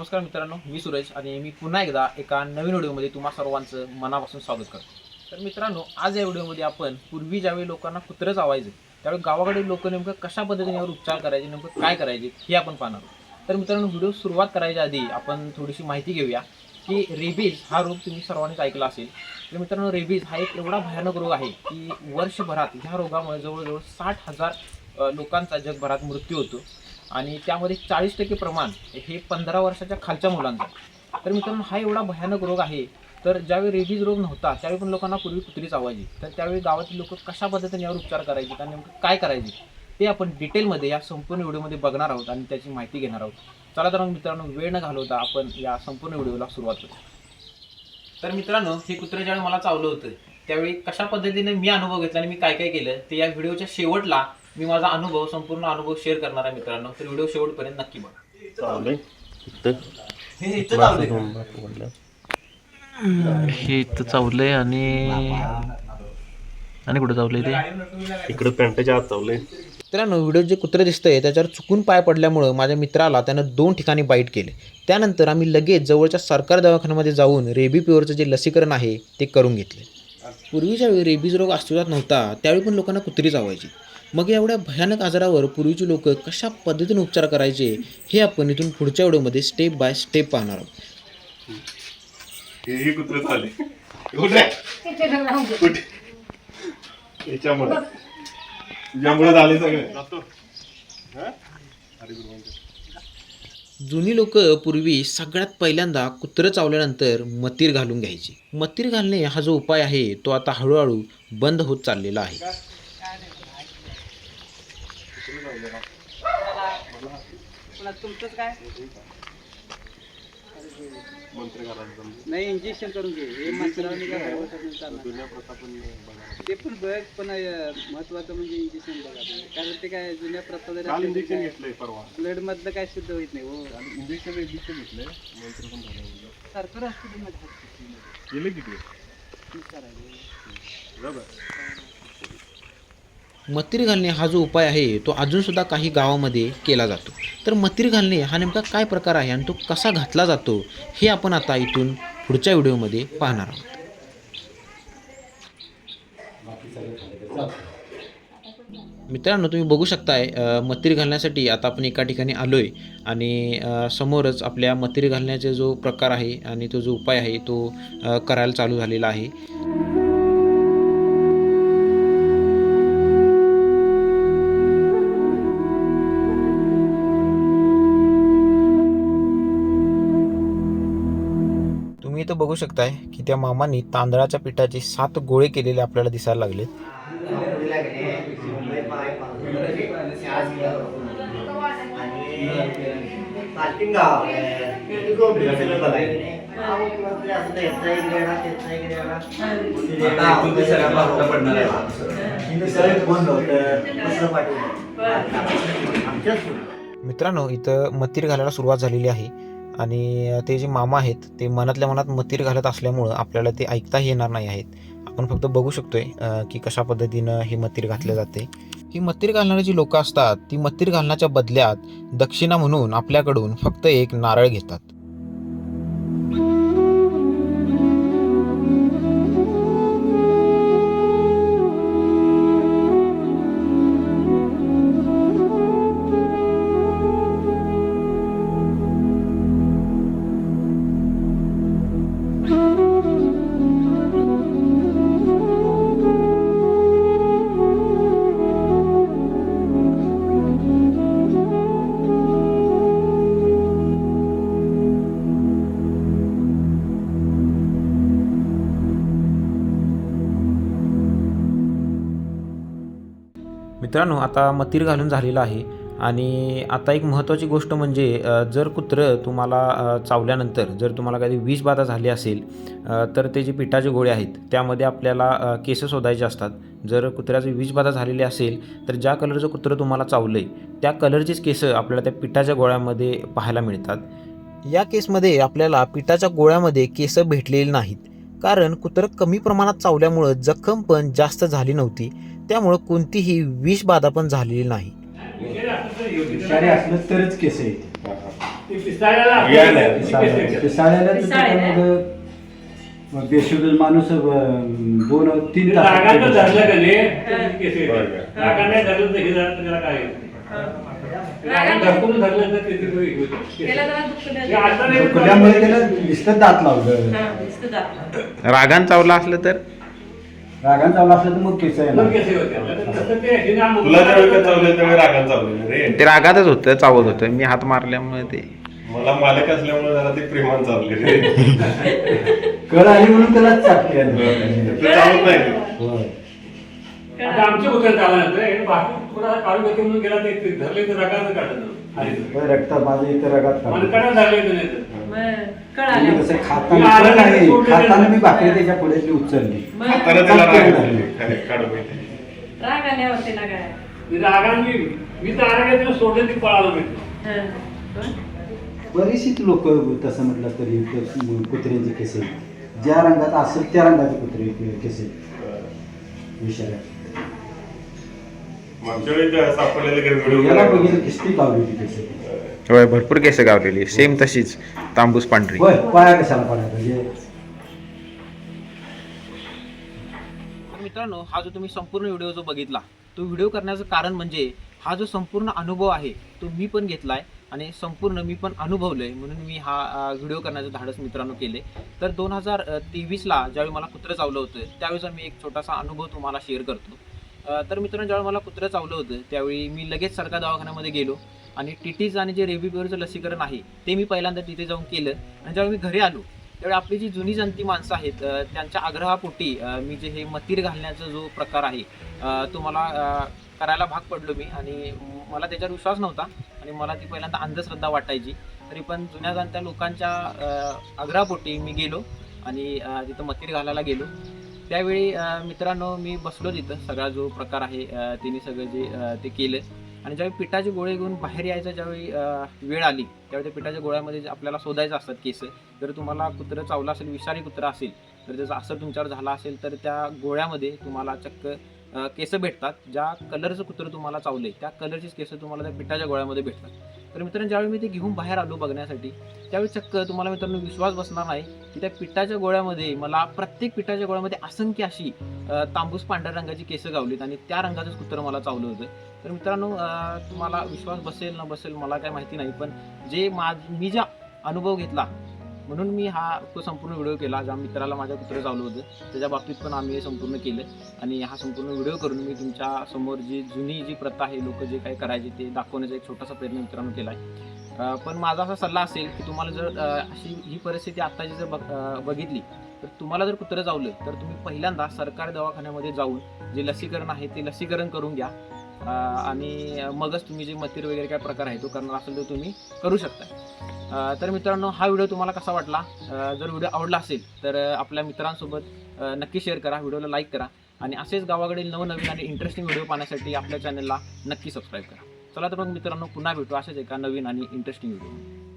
नमस्कार मित्रांनो मी सुरेश आणि मी पुन्हा एकदा एका नवीन व्हिडिओमध्ये तुम्हा सर्वांचं मनापासून स्वागत करतो. तर मित्रांनो आज या व्हिडिओमध्ये आपण पूर्वी ज्यावेळी लोकांना कुत्रं चावायचं त्यावेळी गावाकडे लोक नेमकं कशा पद्धतीने यावर उपचार करायचे नेमकं काय करायचे हे आपण पाहणार आहोत. तर मित्रांनो व्हिडिओ सुरुवात करायच्या आधी आपण थोडीशी माहिती घेऊया की रेबीज हा रोग तुम्ही सर्वांनीच ऐकला असेल. तर मित्रांनो रेबीज हा एक एवढा भयानक रोग आहे की वर्षभरात ह्या रोगामुळे जवळजवळ साठ हजार लोकांचा जगभरात मृत्यू होतो. आणि त्यामध्ये चाळीस टक्के प्रमाण हे पंधरा वर्षाच्या खालच्या मुलांचं तर मित्रांनो हा एवढा भयानक रोग आहे. तर ज्यावेळी रेबीज रोग नव्हता त्यावेळी पण लोकांना पूर्वी कुत्री चावायची तर त्यावेळी गावातील लोक कशा पद्धतीने यावर उपचार करायचे आणि नेमकं काय करायचे ते आपण डिटेलमध्ये या संपूर्ण व्हिडिओमध्ये बघणार आहोत आणि त्याची माहिती घेणार आहोत. चला तर मग मित्रांनो वेळ न घालवता आपण या संपूर्ण व्हिडिओला सुरुवात करू. तर मित्रांनो हे कुत्रे ज्यावेळी मला चावलं होतं त्यावेळी कशा पद्धतीने मी अनुभव घेतला आणि मी काय काय केलं ते या व्हिडिओच्या शेवटला मी माझा अनुभव संपूर्ण अनुभव शेअर करणार आहे मित्रांनो. तर व्हिडिओ शेवटपर्यंत नक्की बघा. हे इथं का? हे इथं चावलंय आणि आणि कुठं चावलंय ते? इकडं पॅन्टच्या आत चावलंय. मित्रांनो व्हिडिओ जे कुत्रे दिसतंय त्याच्यावर चुकून पाय पडल्यामुळं माझ्या मित्राला त्यानं दोन ठिकाणी बाईट केले. त्यानंतर आम्ही लगेच जवळच्या सरकारी दवाखान्यामध्ये जाऊन रेबी प्युअरचं जे लसीकरण आहे ते करून घेतले. पूर्वीच्या वेळी रेबीज रोग अस्तित्वात नव्हता त्यावेळी पण लोकांना कुत्री चावायची. मग एवढ्या भयानक आजारावर पूर्वीची लोक कशा पद्धतीने उपचार करायचे हे आपण इथून पुढच्या व्हिडिओमध्ये स्टेप बाय स्टेप पाहणार आहोत. जुनी लोक पूर्वी सगळ्यात पहिल्यांदा कुत्रं चावल्यानंतर मतीर घालून घ्यायची. मतीर घालणे हा जो उपाय आहे तो आता हळूहळू बंद होत चाललेला आहे. घालायला जमलं. नाही इंजेक्शन करून घे. हे काय बघा. ते पण बघ पण महत्वाचं म्हणजे इंजेक्शन बघा. कारण ते काय जुन्या प्रथा इंजेक्शन घेतलंय परवा. ब्लड मधलं काय शुद्ध होत नाही हो. इंजेक्शन इंजेक्शन घेतलंय मंत्र पण झालं सरकारी हॉस्पिटलमध्ये hospital गेले किती मध्ये बरोबर. मतीर घालणे हा जो उपाय आहे तो अजूनसुद्धा काही गावामध्ये केला जातो. तर मतीर घालणे हा नेमका काय प्रकार आहे आणि तो कसा घातला जातो हे आपण आता इथून पुढच्या व्हिडिओमध्ये पाहणार आहोत. मित्रांनो तुम्ही बघू शकताय मतीर घालण्यासाठी आता आपण एका ठिकाणी आलो आहे आणि समोरच आपल्या मतीर घालण्याचा जो प्रकार आहे आणि तो जो उपाय आहे तो करायला चालू झालेला आहे. तुम्ही इथं बघू शकताय की त्या मामांनी तांदळाच्या पिठाचे सात गोळे केलेले आपल्याला दिसायला लागले मित्रांनो इथं मतीर घालायला सुरुवात झालेली आहे. आणि ते जे मामा आहेत ते मनातल्या मनात मतीर घालत असल्यामुळं आपल्याला ते ऐकताही येणार नाही आहेत. आपण फक्त बघू शकतोय की कशा पद्धतीनं हे मतीर घातले जाते. ही मतीर घालणारी जी लोकं असतात ती मतीर घालण्याच्या बदल्यात दक्षिणा म्हणून आपल्याकडून फक्त एक नारळ घेतात. मित्रांनो आता मतीर घालून झालेलं आहे. आणि आता एक महत्त्वाची गोष्ट म्हणजे जर कुत्रं तुम्हाला चावल्यानंतर जर तुम्हाला काही विषबाधा झाली असेल तर ते जे पिठाचे गोळे आहेत त्यामध्ये आपल्याला केस शोधायचे असतात. जर कुत्र्याची विषबाधा झालेली असेल तर ज्या कलरचं कुत्रं तुम्हाला चावलं आहे त्या कलरचीच केसं आपल्याला त्या पिठाच्या गोळ्यामध्ये पाहायला मिळतात. या केसमध्ये आपल्याला पिठाच्या गोळ्यामध्ये केसं भेटलेली नाहीत. कारण कुत्रं कमी प्रमाणात चावल्यामुळं जखम पण जास्त झाली नव्हती. त्यामुळं कोणतीही विषबाधा पण झालेली नाही. विषारी असलं तरच केस येते त्याच्यामध्ये मग बेशुद्ध माणूस अं, दोन तीन तास हे. त्याला हे. हे नुसतं दात लावलं. रागान चावला असलं तर? रागान चावला असलं तर मग केस मग येणार केस होते. आता तसं ते हे ना- तुला चावलं त्यावेळी रागात चावलं रे. ते रागातच होतं चावत होतं. मी हात मारल्यामुळे ते. मला मालक असल्यामुळे जरा ते प्रेमान चावले रे कळ आली म्हणून त्याला चाटली ते चावत नाही. ते. होय आमच्या हे बाकी थोडा काढून घेतो म्हणून गेला ते ते धरले तर रागाचं काढलं आणि होय, रक्त माझं इथं रगात काढलं. नाही तर. मी कसं खाताना कळ नाही. खाताना मी भाकरी त्याच्या पुढे ती उचलली. हाताने त्याला राग धरले. खाली काढून घेतली. मी रागाने मी मी तर आरोग्यात सोडलं ती पळालो मी बरीचशीच लोक तसं म्हटलं तरी ते कुत्र्यांचे केस आहेत. ज्या रंगात असेल त्या रंगाचे कुत्रे केस आहेत. विषाऱ्या मागच्या वेळी त्या सापडलेले काही व्हिडिओ याला. बघितलं किस्ती पावली होती केस होय भरपूर केस गावलेली. सेम तशीच तांबूस पांढरी. पाया कशाला म्हणजे मित्रांनो हा जो तुम्ही संपूर्ण व्हिडिओ जो बघितला तो व्हिडिओ करण्याचं कारण म्हणजे हा जो संपूर्ण अनुभव आहे तो मी पण घेतलाय आणि संपूर्ण मी पण अनुभवलंय म्हणून मी हा व्हिडिओ करण्याचं धाडस मित्रांनो केले. तर दोन हजार तेवीसला ज्यावेळी मला कुत्रं चावलं होतं त्यावेळेचा मी एक छोटासा अनुभव तुम्हाला शेअर करतो. तर मित्रांनो ज्यावेळी मला कुत्रं चावलं होतं त्यावेळी मी लगेच सरकार दवाखान्यामध्ये गेलो. आणि टीटीज आणि जे रेबीबीवरचं लसीकरण आहे ते मी पहिल्यांदा तिथे जाऊन केलं. आणि ज्यावेळी मी घरी आलो त्यावेळी आपली जी जुनी जनती माणसं आहेत त्यांच्या आग्रहापोटी मी जे हे मतीर घालण्याचा जो प्रकार आहे तो मला करायला भाग पडलो मी. आणि मला त्याच्यावर विश्वास नव्हता. आणि मला ती पहिल्यांदा अंधश्रद्धा वाटायची. तरी पण जुन्या जाणत्या लोकांच्या आग्रहापोटी मी गेलो आणि तिथं मतीर घालायला गेलो. त्यावेळी मित्रांनो मी बसलो तिथं. सगळा जो प्रकार आहे तिने सगळं जे ते केलं. आणि ज्यावेळी पिठाचे गोळे घेऊन बाहेर यायचा ज्यावेळी वेळ आली त्यावेळी त्या पिठाच्या गोळ्यामध्ये आपल्याला शोधायचं असतात केस. जर तुम्हाला कुत्रं चावलं असेल विषारी कुत्रं असेल तर त्याचा असर तुमच्यावर झाला असेल तर त्या गोळ्यामध्ये तुम्हाला चक्क केस भेटतात. ज्या कलरचं कुत्रं तुम्हाला चावले त्या कलरचीच केस तुम्हाला त्या पिठाच्या गोळ्यामध्ये भेटतात. तर मित्रांनो ज्यावेळी मी ते घेऊन बाहेर आलो बघण्यासाठी त्यावेळी चक्क तुम्हाला मित्रांनो विश्वास बसणार नाही की त्या पिठाच्या गोळ्यामध्ये मला प्रत्येक पिठाच्या गोळ्यामध्ये असंख्य अशी तांबूस पांढऱ्या रंगाची केसं गावलीत आणि त्या रंगाचंच कुत्रं मला चावलं होतं. तर मित्रांनो तुम्हाला विश्वास बसेल न बसेल मला काय माहिती नाही पण जे माझ मी ज्या अनुभव घेतला म्हणून मी हा तो संपूर्ण व्हिडिओ केला ज्या मित्राला माझ्या कुत्र चालू होतं त्याच्या बाबतीत पण आम्ही हे संपूर्ण केलं आणि हा संपूर्ण व्हिडिओ करून मी तुमच्यासमोर जी जुनी जी प्रथा आहे लोक जे काही करायचे ते दाखवण्याचा एक छोटासा प्रयत्न मित्रांनो केला आहे. पण माझा असा सल्ला असेल की तुम्हाला जर अशी ही परिस्थिती आत्ताची जर बघ बघितली तर तुम्हाला जर कुत्रं चावलं तर तुम्ही पहिल्यांदा सरकारी दवाखान्यामध्ये जाऊन जे लसीकरण आहे ते लसीकरण करून घ्या. आणि मगच तुम्ही जे मतीर वगैरे काय प्रकार आहे तो करणार असेल तर तुम्ही करू शकता. तर मित्रांनो हा व्हिडिओ तुम्हाला कसा वाटला? जर व्हिडिओ आवडला असेल तर आपल्या मित्रांसोबत नक्की शेअर करा व्हिडिओला लाईक करा आणि असेच गावाकडील नवनवीन आणि इंटरेस्टिंग व्हिडिओ पाहण्यासाठी आपल्या चॅनलला नक्की सबस्क्राईब करा. चला तर मग मित्रांनो पुन्हा भेटू अशाच एका नवीन आणि इंटरेस्टिंग व्हिडिओ